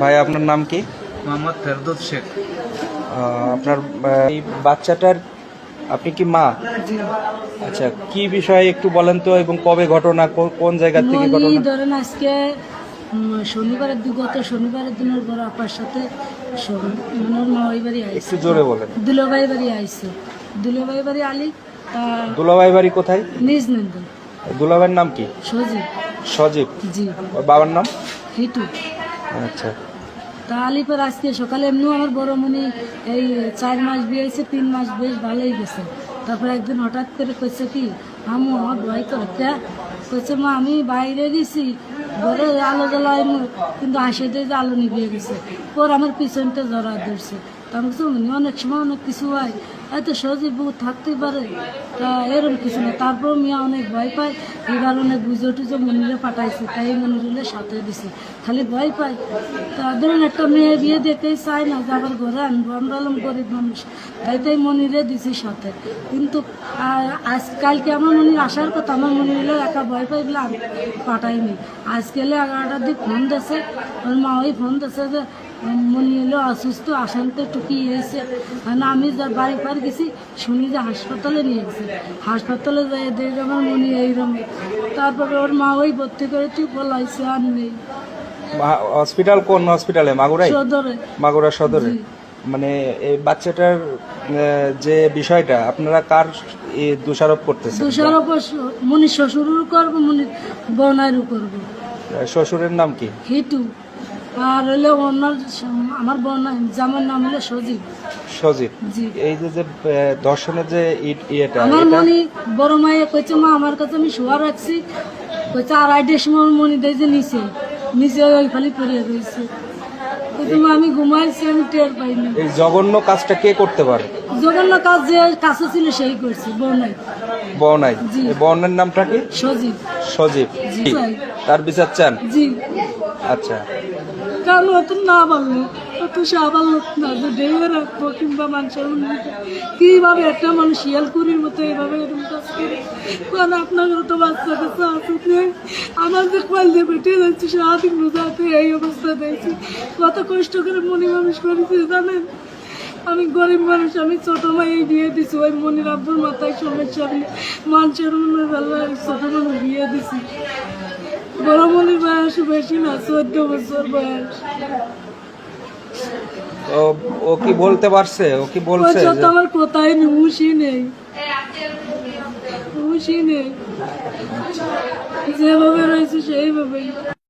ভাই আপনার নাম কি? মোহাম্মদ ফেরদৌস শেখ। আপনার এই বাচ্চাটার আপনি কি মা? আচ্ছা কি বিষয়ে একটু বলেন তো এবং কবে ঘটনা কোন জায়গা থেকে ঘটনা? ধরেন আজকে শনিবারের দিন গত শনিবারের দিনের পর আপার সাথে মানে ওর মামাই বাড়ি আইসে একটু জোরে বলেন। দুলাভাই বাড়ি আইসে দুলাভাই বাড়ি আলি দুলাভাই বাড়ি কোথায়? নিজ নন্দন দুলাভাইয়ের নাম কি? সজীব। সজীব। জি। ওর বাবার নাম? হিটু আচ্ছা। তা আলিপুর আজকে সকালে এমনিও আমার বড় মনি এই চার মাস বিয়ে হয়েছে তিন মাস বেশ ভালোই গেছে। তারপরে একদিন হঠাৎ করে কইছে কি আমু আমার ভয় করে কে কইছে মা আমি বাইরে গেছি ঘরে আলো জ্বালাই কিন্তু হাসি দিয়ে যে আলো নিভিয়ে গেছে। পর আমার পিছনটা জড়া ধরছে। তা আমি "উনি অনেক সময় অনেক কিছু হয় এত সহজে বউ থাকতেই পারে। তা এরকম কিছু না। তারপর মিয়া অনেক ভয় পায়। এই কারণে বুঝে টুজে মনিরে পাঠাইছে, তাই মনিরুলের সাথে দিছে। খালি ভয় পায়। তা ধরুন একটা মেয়ে বিয়ে দেখতেই চায় না, যে আবার ঘরে আনব, আমরা হলাম গরিব মানুষ। তাই তাই মনিরে দিছি সাথে। কিন্তু আজকালকে আমার মনির আসার কথা, আমার মনিরে একা ভয় পাই বলে আমি পাঠাইনি। আজকে এগারোটার দিক ফোন দিয়েছে ওর মা ওই ফোন দিয়েছে যে মনি এলো অসুস্থ আসান তো একটু কি হয়েছে? কারণ আমি যা বাড়ি পার গেছি শুনি যে হাসপাতালে নিয়ে গেছে। হাসপাতালে যাই দেখে আমার মনি এইরকম। তারপরে ওর মা ওই ভর্তি করে তুই বলাইছে আর নেই। হসপিটাল কোন হসপিটালে? মাগুরাই? সদরে। মাগুরা সদরে। মানে এই বাচ্চাটার যে বিষয়টা আপনারা কার দোষারোপ করতেছেন? দুশোর ওপর মনি শ্বশুরও করব মনি বোনারও করব। শ্বশুরের নাম কি? হিটু। আর হলে ওনার আমার বোন জামার নাম হলো সজীব। সজীব এই যে যে ধর্ষণের যে ইয়েটা আমার মনি বড় মায়ে কইছে মা আমার কাছে আমি শোয়া রাখছি। কইছে আড়াইটের সময় আমার মনি দেয় যে নিচে নিচে ওই খালি পড়িয়ে রয়েছে। আমি ঘুমাইছি আমি টের পাইনি এই জঘন্য কাজটা কে করতে পারে? জঘন্য কাজ যে কাছে ছিল সেই করছে বনাই বনাই বনের নামটা কি? সজীব। সজীব। তার বিচার চান? জি। আচ্ছা। কারণ অত না অত সাবাল না যে ডেয়ে রাখব কিংবা মানুষের উন্নতি কীভাবে একটা মানুষ শিয়াল কুড়ির মতো এইভাবে এরকম কাজ করে? কারণ আপনাদের তো বাচ্চা আছে যে আমার যে কল দিয়ে বেটে যাচ্ছে, সারাদিন বোঝাতে এই অবস্থা দেখছি। কত কষ্ট করে মনে মানুষ করেছে জানেন? আমি গরিব মানুষ, আমি ছোট মাই বিয়ে দিছি, ওই মনির আব্বুর মাথায় সমস্যা আমি মানুষের মনে বেলায় ছোট মানুষ বিয়ে দিছি। বড় মনির বয়স বেশি না, চোদ্দ বছর বয়স। ও ও কি বলতে পারছে? ও কি বলছে যে- তো আমার কোথায় নেই মুশি নেই। হুশই নেই। যেভাবে রয়েছে সেইভাবেই।